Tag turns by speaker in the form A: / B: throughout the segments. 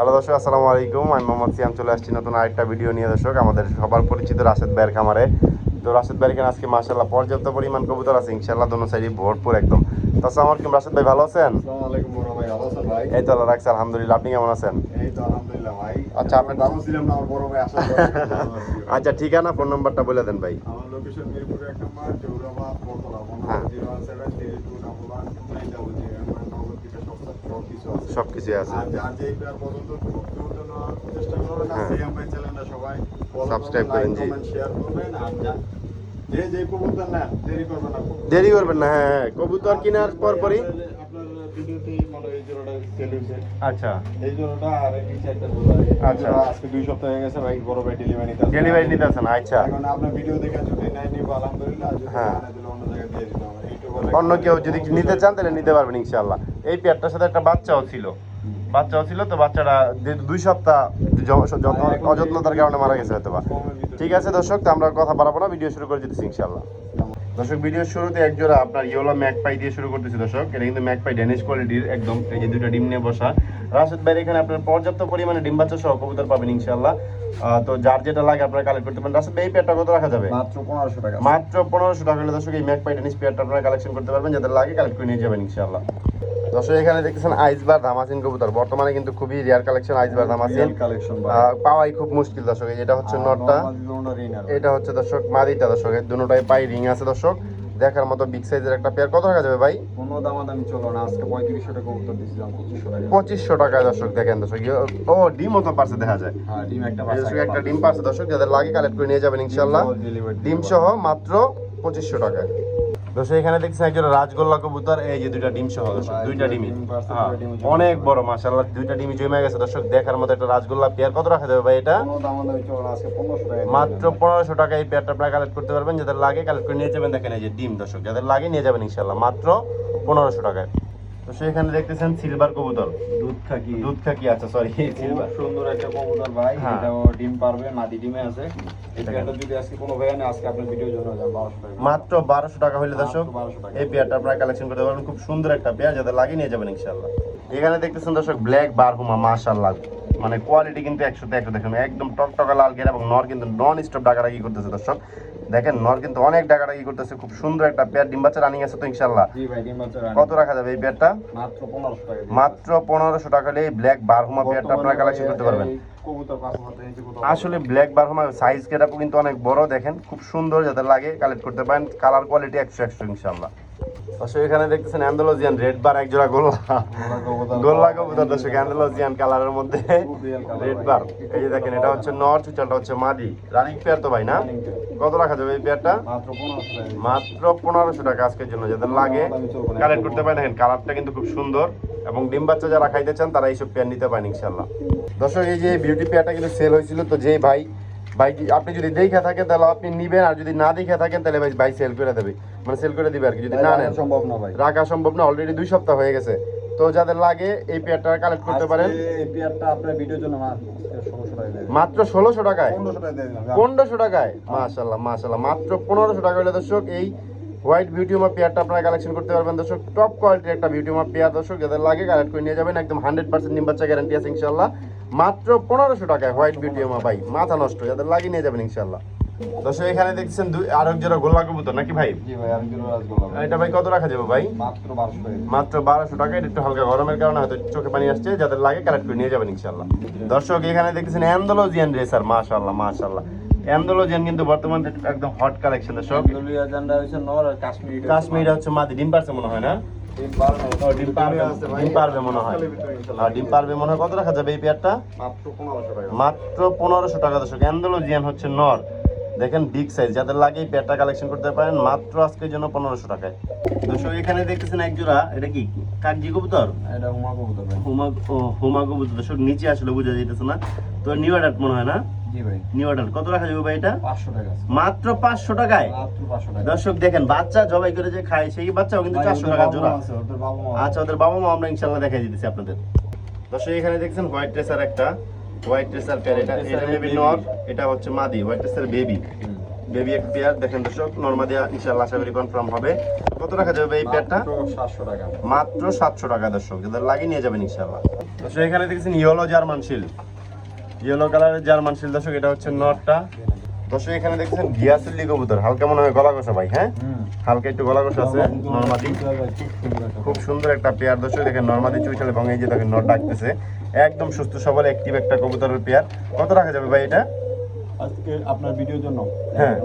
A: Hello দর্শক আসসালামু আলাইকুম। আমি মোহাম্মদ সিয়াম চলে আসছি নতুন আরেকটা ভিডিও নিয়ে দর্শক। আমাদের সবার পরিচিত রাশেদ ভাইয়ের খামারে। তো রাশেদ ভাইয়ের এখানে আজকে মাসাল্লাহ পর্যাপ্ত পরিমাণ কবুতর আছে ইনশাল্লাহ দোনো সাইডে ভরপুর একদম। তো আসসালামু আলাইকুম রাশেদ ভাই ভালো আছেন? এই তো আল্লাহ আলহামদুলিল্লাহ। আপনি কেমন আছেন? আচ্ছা, আপনার-
B: আমার ভাই।
A: আচ্ছা ঠিকানা ফোন নাম্বারটা বলে দেন ভাই।
B: আমার
A: হ্যাঁ।
B: সব সব কিছু আছে।
A: সব কিছুই আছে।
B: আর যার যে পেয়ার পর্যন্ত খুব দ্রুত নেওয়ার চেষ্টা করবেন। আর
A: হ্যাঁ। করেন, জি।
B: দেরি করবেন না
A: হ্যাঁ হ্যাঁ। কবুতর কেনার পর পরই আচ্ছা।
B: এই আর এই
A: আচ্ছা।
B: আজকে দুই সপ্তাহ হয়ে গেছে ভাই বড় ভাই ডেলিভারি নিতে
A: ডেলিভারি নিতে আছেন আচ্ছা।
B: এখন আপনার ভিডিও দেখে যদি নাই নিব আলহামদুলিল্লাহ। যদি
A: হ্যাঁ।
B: অন্য জায়গায় দিয়ে দিতে হবে।
A: অন্য কেউ যদি নিতে চান তাহলে নিতে পারবেন ইনশাল্লাহ এই পেয়ারটার সাথে একটা বাচ্চাও ছিল। বাচ্চাও ছিল তো বাচ্চাটা দুই সপ্তাহ য- যত্ন অযত্নতার কারণে মারা গেছে হয়তো বা ঠিক আছে দর্শক তো আমরা কথা বাড়াবো না ভিডিও শুরু করে দিতেছি ইনশাল্লাহ দর্শক ভিডিওর শুরুতে একজোড়া আপনার ম্যাক পাই দিয়ে শুরু করতেছি দর্শক। এটা কিন্তু ম্যাক পাই ড্যানিশ কোয়ালিটির একদম এই যে দুটো ডিম নিয়ে বসা। রাশেদ ভাইয়ের এখানে আপনার পর্যাপ্ত পরিমাণে ডিম বাচ্চা সহ কবুতর পাবেন ইনশাল্লাহ তো যার যেটা লাগে আপনারা কালেক্ট করতে পারেন। রাশেদ ভাই এই পেয়ারটা কত রাখা যাবে?
B: মাত্র পনেরোশো টাকা।
A: মাত্র পনেরোশো টাকা হলে দর্শক এই ম্যাকপাই টেনিস পেয়ারটা আপনারা কালেকশন করতে পারবেন। যাদের লাগে কালেক্ট করে নিয়ে যাবেন ইনশাআল্লাহ। দর্শক এখানে দেখতেছেন আইসবার ধামাসিন কবুতর। বর্তমানে কিন্তু খুবই রেয়ার কালেকশন আইসবার ধামাসিন
B: কালেকশন
A: পাওয়াই খুব মুশকিল দর্শক এই যেটা হচ্ছে নটটা এটা হচ্ছে দর্শক মাদিটা দর্শক দুটোটাই পাই রিং আছে দর্শক। দেখার মতো বিগ সাইজের একটা পেয়ার কত টাকা যাবে ভাই?
B: কোনো দামাদামি চলো না আজকে পঁয়ত্রিশশো টাকা উত্তর দিয়েছিলাম পঁচিশশো টাকা।
A: পঁচিশশো টাকা দর্শক দেখেন দর্শক ইয়ে- ও ডিম মতো পারছে দেখা যায়।
B: হ্যাঁ ডিম একটা
A: একটা ডিম পার্সে দর্শক যাদের লাগে কালেক্ট করে নিয়ে যাবেন ইনশাল্লাহ ডিম সহ মাত্র পঁচিশশো টাকায়। দর্শক এখানে দেখছেন একজন রাজগোল্লা কবুতর এই যে দুইটা ডিম সহ দর্শক দুইটা ডিমই। হ্যাঁ, অনেক বড় মাশাআল্লাহ দুইটা ডিমই জমে গেছে। দর্শক দেখার মতো একটা রাজগোল্লা পেয়ার। কত রাখা যাবে ভাই এটা? মাত্র পনেরোশো টাকা এই পেয়ারটা আপনারা কালেক্ট করতে পারবেন। যাদের লাগে কালেক্ট করে নিয়ে যাবেন। দেখেন এই যে ডিম দর্শক যাদের লাগে নিয়ে যাবেন ইনশাল্লাহ মাত্র পনেরোশো টাকায়। তো সেখানে দেখতেছেন সিলভার কবুতর।
B: দুধ থাকি
A: দুধ খাকি আছে সরি সিলভার
B: সুন্দর একটা কবুতর ভাই
A: হ্যাঁ।
B: এটাও ডিম পারবে মাদি ডিমে আছে। এই পেয়ারটা যদি আজকে কোনো ভাই আজকে আপনার ভিডিওর জন্য যান বারোশো টাকা।
A: মাত্র টাকা হলে দর্শক
B: মাত্র 1200 টাকা।
A: এই পেয়ারটা আপনারা কালেকশন করতে পারবেন। খুব সুন্দর একটা পেয়ার যাদের লাগিয়ে নিয়ে যাবেন ইনশাল্লাহ এখানে দেখতেছেন দর্শক ব্ল্যাক বারহুমা মাশাল্লাহ মানে কোয়ালিটি কিন্তু একশোতে একশো দেখুন একদম টকটকা লাল ঘেরা এবং নর কিন্তু নন স্টপ ডাকাডাকি করতেছে দর্শক। দেখেন নর কিন্তু অনেক ডাকাডাকি করতেছে খুব সুন্দর একটা পেয়ার ডিম বাচ্চা রানিং আছে তো ইনশাল্লাহ। কত রাখা যাবে এই পেয়ারটা
B: মাত্র পনেরোশো টাকা
A: হলে এই ব্ল্যাক বারহুমা পেয়ারটা আপনারা কালেকশন করতে পারবেন। আসলে ব্ল্যাক বারহুমা সাইজ কেটাপও কিন্তু অনেক বড় দেখেন খুব সুন্দর যাতে লাগে কালেক্ট করতে পারেন কালার কোয়ালিটি একশো একশো ইনশাল্লাহ এখানে দেখতেছেন অ্যান্ডোলজিয়ান রেড বার এক জোড়া গোল্লা। গোল্লা কবুতর দর্শক, অ্যান্ডোলজিয়ান কালারের মধ্যে রেড বার। এই যে দেখেন, এটা হচ্ছে নর চুচালটা হচ্ছে মাদি। রানিং পেয়ার তো ভাই, না? কত রাখা যাবে এই পেয়ারটা
B: মাত্র পনেরোশো টাকা
A: আজকের জন্য, যাদের লাগে। কালেক্ট করতে পারেন, দেখেন কালারটা কিন্তু খুব সুন্দর। এবং ডিম বাচ্চা যারা খাইতে চান, তারা এইসব পেয়ার নিতে পারেন ইনশাল্লাহ দর্শক, এই যে বিউটি পেয়ারটা কিন্তু সেল হয়েছিল, তো যে ভাই ভাই আপনি যদি দেখে থাকেন তাহলে আপনি নিবেন আর যদি না দেখে থাকেন তাহলে ভাই ভাই সেল করে দেবে। মানে সেল করে দিবে আর কি যদি না নেন।
B: সম্ভব না ভাই।
A: রাখা সম্ভব না অলরেডি দুই সপ্তাহ হয়ে গেছে। তো যাদের লাগে এই পেয়ারটা কালেক্ট করতে পারেন।
B: এই পেয়ারটা আপনার ভিডিওর জন্য মাত্র ষোলোশো
A: টাকায়?
B: পনেরোশো
A: টাকায় মাশাল্লাহ মাশাল্লাহ মাত্র পনেরোশো টাকা হলে দর্শক এই হোয়াইট বিউটি উমা পেয়ারটা আপনারা কালেকশন করতে পারবেন দর্শক। টপ কোয়ালিটির একটা বিউটি উমা পেয়ার দর্শক যাদের লাগে কালেক্ট করে নিয়ে যাবেন। একদম হান্ড্রেড পার্সেন্ট নিম বাচ্চা গ্যারান্টি আছে ইনশাল্লাহ মাত্র পনেরোশো টাকায় হোয়াইট বিউটি উমা ভাই মাথা নষ্ট যাদের লাগে নিয়ে যাবেন ইনশাল্লাহ দর্শক এখানে দেখছেন দুই আরেক জোড়া গোল্লা কবুতর নাকি ভাই। এটা ভাই কত রাখা যাবে ভাই?
B: মাত্র বারোশো টাকা।
A: এটা একটু হালকা গরমের কারণে হয়তো চোখে পানি আসছে যাদের লাগে কালেক্ট করে নিয়ে যাবেন ইনশাল্লাহ দর্শক এখানে দেখতেছেন অ্যান্ডোলজিয়ান রেসার মাশাল্লাহ মাশাল্লাহ অ্যান্ডোলজিয়ান কিন্তু বর্তমানে একদম হট কালেকশন দর্শক।
B: কাশ্মীর
A: হচ্ছে মাদি ডিম পারছে মনে হয় না?
B: ডিম পারবে
A: ডিম পারবে। ডিম পারবে মনে হয়। আর ডিম পারবে মনে হয় কত রাখা যাবে এই পেয়ারটা?
B: মাত্র পনেরোশো টাকা।
A: মাত্র পনেরোশো টাকা দর্শক। অ্যান্ডোলজিয়ান হচ্ছে নর। দেখেন বিগ সাইজ যাদের লাগে এই পেয়ারটা কালেকশন করতে পারেন মাত্র আজকের জন্য পনেরোশো টাকায়। দর্শক এখানে দেখতেছেন এক জোড়া। এটা কি? কাকজি কবুতর?
B: এটা হুমা কবুতর
A: হোমা হোমা কবুতর। দর্শক নিচে আসলে বোঝা যাইতেছে না। তো নিউ মনে হয় না? কত রাখা যাবে ভাই এটা। মাত্র পাঁচশো টাকায়?
B: মাত্র পাঁচশো টাকা।
A: দর্শক দেখেন বাচ্চা জবাই করে যে খায় সেই বাচ্চাও কিন্তু চারশো টাকা জোড়া।
B: মা আছে, ওদের বাবা মা আছে।
A: আচ্ছা ওদের বাবা মা আমরা ইনশাল্লাহ দেখাই দিতেছি আপনাদের। দর্শক এখানে দেখছেন হোয়াইট ড্রেসার একটা হোয়াইট ড্রেসার প্যার এটা এটা
B: racer
A: নর এটা হচ্ছে মাদি হোয়াইট ড্রেসার বেবি বেবি এক পেয়ার দেখেন দর্শক নর্মাদি ইনশাল্লাহ আশা করি কনফার্ম হবে। কত রাখা যাবে এই পেয়ারটা
B: সাতশো টাকা।
A: মাত্র সাতশো টাকা দর্শক লাগিয়ে নিয়ে যাবেন ইনশাল্লাহ দর্শক এখানে দেখছেন ইয়েলো জার্মান শিল ইয়েলো কালারের জার্মান শিল দর্শক এটা হচ্ছে নটটা। দর্শক এখানে দেখছেন গিয়াসিল্লি কবুতর। হালকা মনে হয় গলা কষা ভাই হ্যাঁ? হালকা একটু গলা কষা আছে নর্মাদি। খুব সুন্দর একটা পেয়ার দর্শক দেখেন নর্মাদি চুইটাল এবং এই যে দেখেন নট ডাকতেছে। একদম সুস্থ সবল অ্যাক্টিভ একটা কবুতরের পেয়ার। কত রাখা যাবে ভাই এটা?
B: আজকে আপনার ভিডিওর জন্য।
A: হ্যাঁ।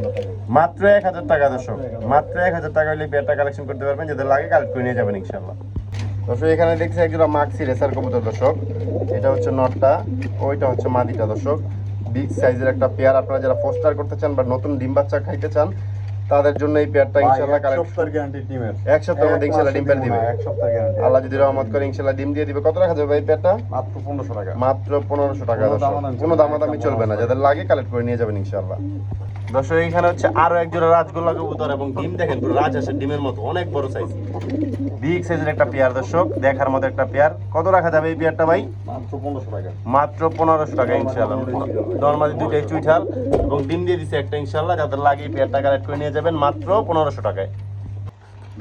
A: মাত্র এক হাজার টাকা দর্শক। মাত্র এক হাজার টাকা হলে পেয়ারটা কালেকশন করতে পারবেন। যাদের লাগে কালেক্ট করে নিয়ে যাবেন ইনশাল্লাহ দর্শক এখানে দেখছি একজোড়া মাক্সি রেসার কবুতর দর্শক। এটা হচ্ছে নটটা ওইটা হচ্ছে মাদিটা দর্শক। বিগ সাইজের একটা পেয়ার আপনারা যারা পোস্টার করতে চান বা নতুন ডিম বাচ্চা খাইতে চান তাদের জন্য এই পেয়ারটা ইনশাল্লাহ কালেক্ট
B: সপ্তাহের গ্যারান্টি টিমের
A: এক সপ্তাহের মধ্যে ইনশাল্লাহ ডিম পেয়ার দিবে।
B: এক সপ্তাহের গ্যারান্টি
A: আল্লাহ যদি রহমত করে ইনশাল্লাহ ডিম দিয়ে দিবে। কত রাখা যাবে এই পেয়ারটা
B: মাত্র পনেরোশো টাকা।
A: মাত্র পনেরোশো টাকা
B: কোনো দামাদামি চলবে না,
A: চলবে না। যাদের লাগে কালেক্ট করে নিয়ে যাবেন ইনশাল্লাহ দর্শক এখানে হচ্ছে আরও এক জোড়া রাজগোল্লা কবুতর এবং ডিম। দেখেন রাজ আছে ডিমের মতো অনেক বড় সাইজ বিগ সাইজের একটা পেয়ার দর্শক দেখার মতো একটা পেয়ার। কত রাখা যাবে এই পেয়ারটা ভাই?
B: মাত্র পনেরোশো টাকা।
A: মাত্র পনেরোশো টাকা ইনশাল্লাহ নর্মালি দুইটাই চুইঠাল এবং ডিম দিয়ে দিচ্ছে একটা ইনশাল্লাহ যাদের লাগে এই পেয়ারটা কালেক্ট করে নিয়ে যাবেন মাত্র পনেরোশো টাকায়।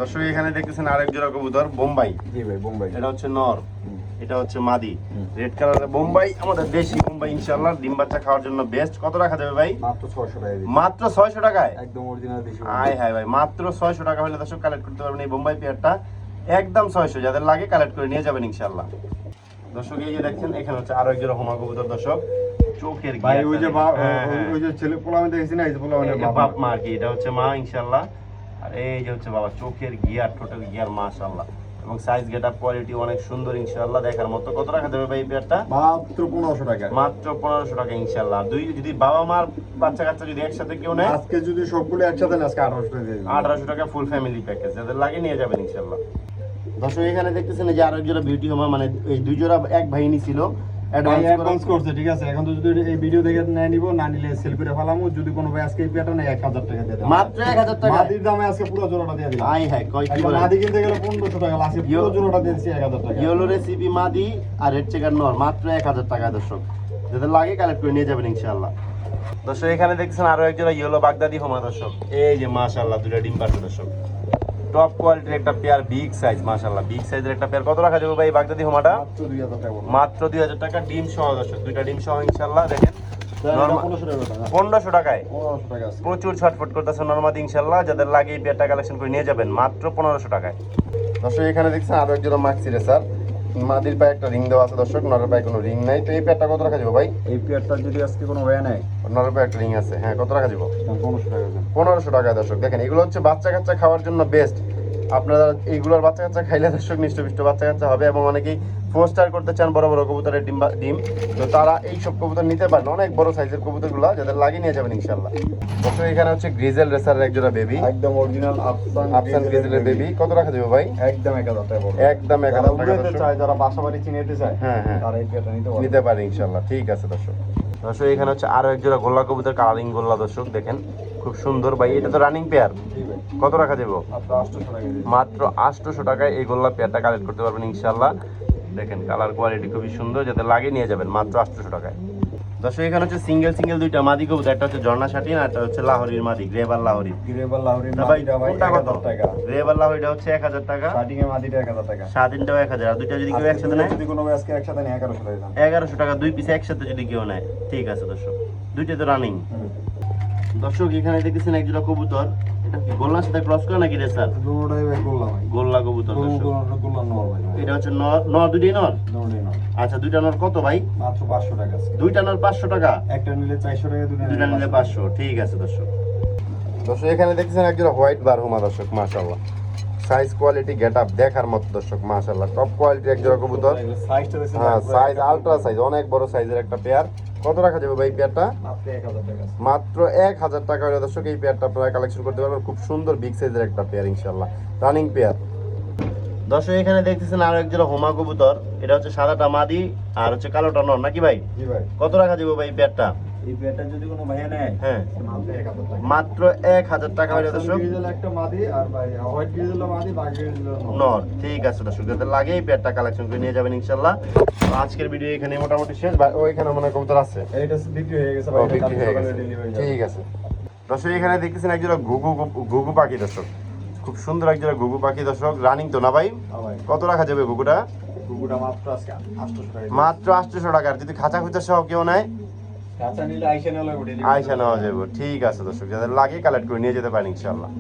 A: দর্শক এখানে দেখতেছেন আরেক জোড়া কবুতর বোম্বাই।
B: জি ভাই বোম্বাই।
A: এটা হচ্ছে নর। এটা হচ্ছে মাদি। রেড কালারের বোম্বাই আমাদের দেশি বোম্বাই ইনশাল্লাহ ডিম বাচ্চা খাওয়ার জন্য বেস্ট কত রাখা যাবে ভাই?
B: মাত্র ছয়শো টাকা
A: মাত্র ছয়শো টাকায়?
B: একদম অরিজিনাল দেশি
A: আয় হায় ভাই মাত্র ছয়শো টাকা হলে দর্শক কালেক্ট করতে পারবেন এই বোম্বাই পেয়ারটা একদম ছয়শো যাদের লাগে কালেক্ট করে নিয়ে যাবেন ইনশাল্লাহ দর্শক এই যে দেখছেন এখানে হচ্ছে আরও একজন হোমা কবুতর দর্শক। চোখের
B: ভাই ওই যে
A: হ্যাঁ, হ্যাঁ।
B: ওই যে ছেলে পোলামে দেখেছি না এই যে পোলামের
A: বাপ মা আর কি এটা হচ্ছে মা ইনশাল্লাহ আর এই যে হচ্ছে বাবা চোখের গিয়ার টোটাল গিয়ার মাশাল্লাহ এবং সাইজ গেট আপ কোয়ালিটি অনেক সুন্দর ইনশাল্লাহ দেখার মতো। কত টাকা দেবে ভাই বিয়ারটা পেয়ারটা
B: মাত্র পনেরোশো টাকা।
A: মাত্র পনেরোশো টাকা ইনশাল্লাহ দুই যদি বাবা মার বাচ্চা কাচ্চা যদি একসাথে কেউ নেয়?
B: আজকে যদি সবগুলো একসাথে নেয়, আজকে আঠারোশো টাকা।
A: আঠারোশো টাকা ফুল ফ্যামিলি প্যাকেজ যাদের লাগে নিয়ে যাবেন ইনশাল্লাহ দর্শক এখানে দেখতেছেন যে আরও এক জোড়া বিউটি হোমা মানে এই দুই জোড়া এক বাহিনী ছিল। অ্যাডভান্স
B: অ্যাডভান্স করছে ঠিক আছে? এখন তো যদি এই ভিডিও দেখে নিয়ে নিব না নিলে সেল করে ফেলামু। যদি কোনো ভাই আজকে এই পেয়ারটা নেয় এক হাজার টাকা দিয়ে
A: মাত্র এক হাজার টাকা।
B: মাদির দামে আজকে পুরো জোড়াটা দিয়ে দিলাম।
A: আই হ্যাঁ কয় কি
B: একবার মাদি কিনতে গেলে টাকা পুরো জোড়াটা টাকা।
A: ইয়েলো রেসিপি মাদি আর রেড চেকার নর মাত্র এক হাজার টাকা দর্শক। যাদের লাগে কালেক্ট করে নিয়ে যাবেন ইনশাআল্লাহ। দর্শক এখানে দেখছেন আরও একজোড়া ইয়েলো বাগদাদি হোমা দর্শক। এই যে মাশাআল্লাহ দুটা ডিম পাচ্ছে দর্শক। টপ কোয়ালিটির একটা পেয়ার বিগ সাইজ মাশাআল্লাহ। বিগ সাইজের একটা পেয়ার কত রাখা যাবে ভাই বাগদাদি হোমাটা?
B: মাত্র দুই হাজার টাকা
A: ডিম সহ দর্শক দুইটা ডিম সহ ইনশাল্লাহ দেখেন।
B: পনেরোশো টাকা টাকা
A: পনেরোশো টাকায়। প্রচুর ছটফট করতেছে নর্মাদি ইনশাল্লাহ যাদের লাগে এই পেয়ারটা কালেকশন করে নিয়ে যাবেন মাত্র পনেরোশো টাকায়। দর্শক এখানে দেখছেন আরও একজন মাক্সি রেসার মাদির পায়ে একটা রিং দেওয়া আছে দর্শক। নরের পায়ে কোনো রিং নাই। তো এই পেয়ারটা কত রাখা যাবে ভাই?
B: এই পেয়ারটা যদি আজকে কোনো ওয়ে নেয়?
A: নরের পায়ে একটা রিং আছে। হ্যাঁ কত রাখা যাবে?
B: পনেরোশো টাকা
A: পনেরোশো টাকা দর্শক। দেখেন এগুলো হচ্ছে বাচ্চা কাচ্চা খাওয়ার জন্য বেস্ট আপনারা এইগুলোর বাচ্চা কাচ্চা খাইলে দর্শক নিষ্ঠপিষ্ট বাচ্চা কাচ্চা হবে এবং অনেকেই পোস্টার করতে চান বড় বড় কবুতরের ডিম ডিম। তো তারা এই সব কবুতর নিতে পারেন। অনেক বড় সাইজের কবুতরগুলো যাদের লাগিয়ে নিয়ে যাবেন ইনশাল্লাহ দর্শক এখানে হচ্ছে গ্রিজেল রেসারের একজোড়া বেবি
B: একদম অরিজিনাল আফসান
A: আফসান গ্রিজেলের বেবি কত রাখা যাবে ভাই?
B: একদম এক হাজার টাকা পড়বে।
A: একদম এক
B: যারা
A: হাজার টাকা
B: উড়াতে চায় যারা বাসা বাড়ি চিনেতে চায়
A: হ্যাঁ হ্যাঁ।
B: তারা এই নিতে পারে
A: ইনশাল্লাহ ঠিক আছে দর্শক। দর্শক এখানে হচ্ছে আরও একজোড়া গোল্লা কবুতর কালারিং গোল্লা দর্শক দেখেন। খুব সুন্দর ভাই এটা তো রানিং পেয়ার কত রাখা যাব
B: মাত্র আটশোশো
A: টাকায় এই গোল্লা পেয়ারটা কালেক্ট করতে পারবেন ইনশাল্লাহ দেখেন কালার কোয়ালিটি খুবই সুন্দর যাতে লাগে নিয়ে যাবেন মাত্র আটশোশো টাকায়। দর্শক এখানে হচ্ছে সিঙ্গেল সিঙ্গেল দুইটা মাদি কবুতর একটা হচ্ছে ঝর্ণা শাটিন আর একটা হচ্ছে লাহরির মাদি গ্রেবার লাহরি।
B: গ্রেবার লাহরি
A: ভাই কোনটা কত?
B: টাকা।
A: গ্রেবার লাহরিটা হচ্ছে এক হাজার টাকা।
B: স্টার্টিং এর মাদিটা এক হাজার টাকা।
A: স্বাধীনটাও এক হাজার। আর দুইটা যদি কেউ একসাথে নেয়?
B: যদি কোনো ভাই আজকে একসাথে নেয় 1100 টাকা দাম
A: এগারোশো টাকা দুই পিস একসাথে যদি কেউ নেয়। ঠিক আছে দর্শক দুইটা তো রানিং দর্শক এখানে দেখতেছেন একজোড়া কবুতর। এটা কি গোল্লার সাথে ক্রস করে নাকি রে স্যার
B: দুটোটাই ভাই করলাম ভাই।
A: গোল্লা কবুতর এটা হচ্ছে নর নর আচ্ছা দুইটা নর কত ভাই?
B: মাত্র পাঁচশো টাকা
A: দুইটা নর পাঁচশো টাকা?
B: একটা নিলে চারশো টাকা
A: দুইটা নিলে পাঁচশো ঠিক আছে দর্শক। দর্শক এখানে দেখছেন একজন হোয়াইট বারহুমা দর্শক মাশাল্লাহ সাইজ কোয়ালিটি গেট আপ দেখার মতো দর্শক মাশাল্লাহ টপ কোয়ালিটির একজোড়া কবুতর। হ্যাঁ সাইজ আলট্রা সাইজ অনেক বড় সাইজের একটা পেয়ার কত রাখা যাবে ভাই পেয়ারটা
B: মাত্র এক হাজার টাকা
A: মাত্র এক হাজার টাকা দর্শক এই পেয়ারটা আপনারা কালেকশন করতে পারবেন। খুব সুন্দর বিগ সাইজের একটা পেয়ার ইনশাল্লাহ রানিং পেয়ার দর্শক এখানে দেখতেছেন আরও একজোড়া হোমা কবুতর। এটা হচ্ছে সাদাটা মাদি আর হচ্ছে কালোটা নর নাকি ভাই? কত রাখা যাবে ভাই এই পেয়ারটা?
B: এই পেয়ারটা যদি কোনো ভাইয়া নেয়
A: হ্যাঁ।
B: মাত্র এক হাজার টাকা
A: হলে দর্শক।
B: একটা মাদি আর ভাই হোয়াইট গ্রিজেল মাদি বাকি
A: নর। ঠিক আছে দর্শক যাদের লাগে এই পেয়ারটা কালেকশন করে নিয়ে যাবেন আজকের ভিডিও এখানে মোটামুটি শেষ বা ওইখানে মনে কবুতর আছে?
B: এইটা বিক্রি হয়ে গেছে ভাই
A: বিক্রি হয়ে গেছে। ঠিক আছে। দর্শক এখানে দেখতেছেন একজোড়া ঘুঘু ঘুঘু পাখি দর্শক। খুব সুন্দর একজন ঘুঘু পাখি দর্শক রানিং তো না ভাই? কত রাখা যাবে ঘুঘুটা?
B: মাত্র আটশো টাকা
A: মাত্র আটশোশো টাকার যদি খাঁচা খুঁচা সহ কেউ নেয়?
B: আইসা
A: আয়সা নেওয়া যাবে। ঠিক আছে দর্শক যাদের লাগে কালেক্ট করে নিয়ে যেতে পারেন ইনশাল্লাহ